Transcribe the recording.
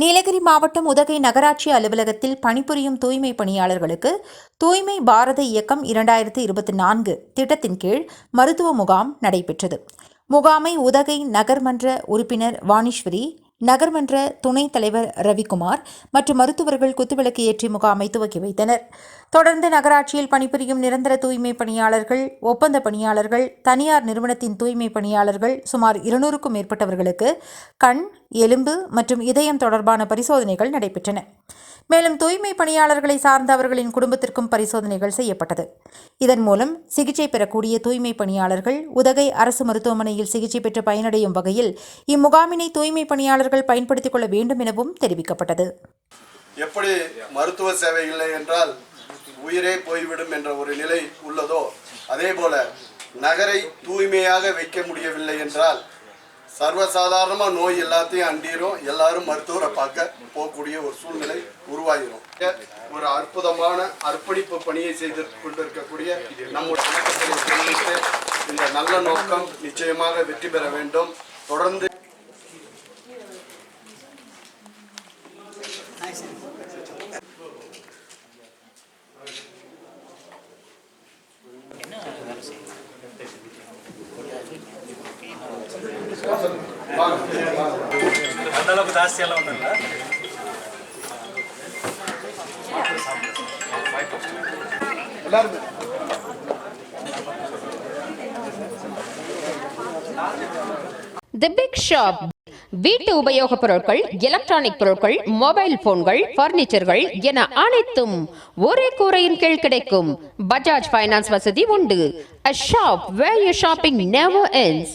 நீலகிரி மாவட்டம் உதகை நகராட்சி அலுவலகத்தில் பணிபுரியும் தூய்மை பணியாளர்களுக்கு தூய்மை பாரத இயக்கம் இரண்டாயிரத்தி இருபத்தி நான்கு திட்டத்தின் கீழ் மருத்துவ முகாம் நடைபெற்றது. முகாமை உதகை நகர்மன்ற உறுப்பினர் வாணீஸ்வரி நகர்மன்ற துணைத் தலைவர் ரவிக்குமார் மற்றும் மருத்துவர்கள் குத்துவிளக்கு ஏற்றி முகாமை துவக்கி வைத்தனர். தொடர்ந்து நகராட்சியில் பணிபுரியும் நிரந்தர தூய்மை பணியாளர்கள் ஒப்பந்த பணியாளர்கள் தனியார் நிறுவனத்தின் தூய்மை பணியாளர்கள் சுமார் இருநூறுக்கும் மேற்பட்டவர்களுக்கு கண் எலும்பு மற்றும் இதயம் தொடர்பான பரிசோதனைகள் நடைபெற்றன. மேலும் தூய்மை பணியாளர்களை சார்ந்த அவர்களின் குடும்பத்திற்கும் பரிசோதனைகள் செய்யப்பட்டது. இதன் மூலம் சிகிச்சை பெறக்கூடிய தூய்மை பணியாளர்கள் உதகை அரசு மருத்துவமனையில் சிகிச்சை பெற்று பயனடையும் வகையில் இம்முகாமினை தூய்மை பணியாளர்கள் பயன்படுத்திக் கொள்ள வேண்டும் எனவும் தெரிவிக்கப்பட்டது. எப்படி மருத்துவ சேவை இல்லை என்றால் உயிரே போய்விடும் என்ற ஒரு நிலை உள்ளதோ அதே போல நகரை தூய்மையாக வைக்க முடியவில்லை என்றால் சர்வசாதாரணமாக நோய் எல்லாத்தையும் அண்டிரும். எல்லாரும் மருத்துவரை பார்க்க போகக்கூடிய ஒரு சூழ்நிலை உருவாகிரும் ஒரு அற்புதமான அர்ப்பணிப்பு பணியை செய்து கொண்டிருக்கக்கூடிய நம்முடைய வணக்கத்தை தெரிவித்து இந்த நல்ல நோக்கம் நிச்சயமாக வெற்றி பெற வேண்டும். தொடர்ந்து அந்த அளவுக்கு ஜாஸ்தியெல்லாம் ஒன்றும் இல்லை தி பிக் ஷாப் வீட்டு உபயோகப் பொருட்கள் எலக்ட்ரானிக் பொருட்கள் மொபைல் போன்கள் பர்னிச்சர்கள் என அனைத்தும் ஒரே கூரையின் கீழ் கிடைக்கும். பஜாஜ் ஃபைனான்ஸ் வசதி உண்டு. A shop where you shopping never ends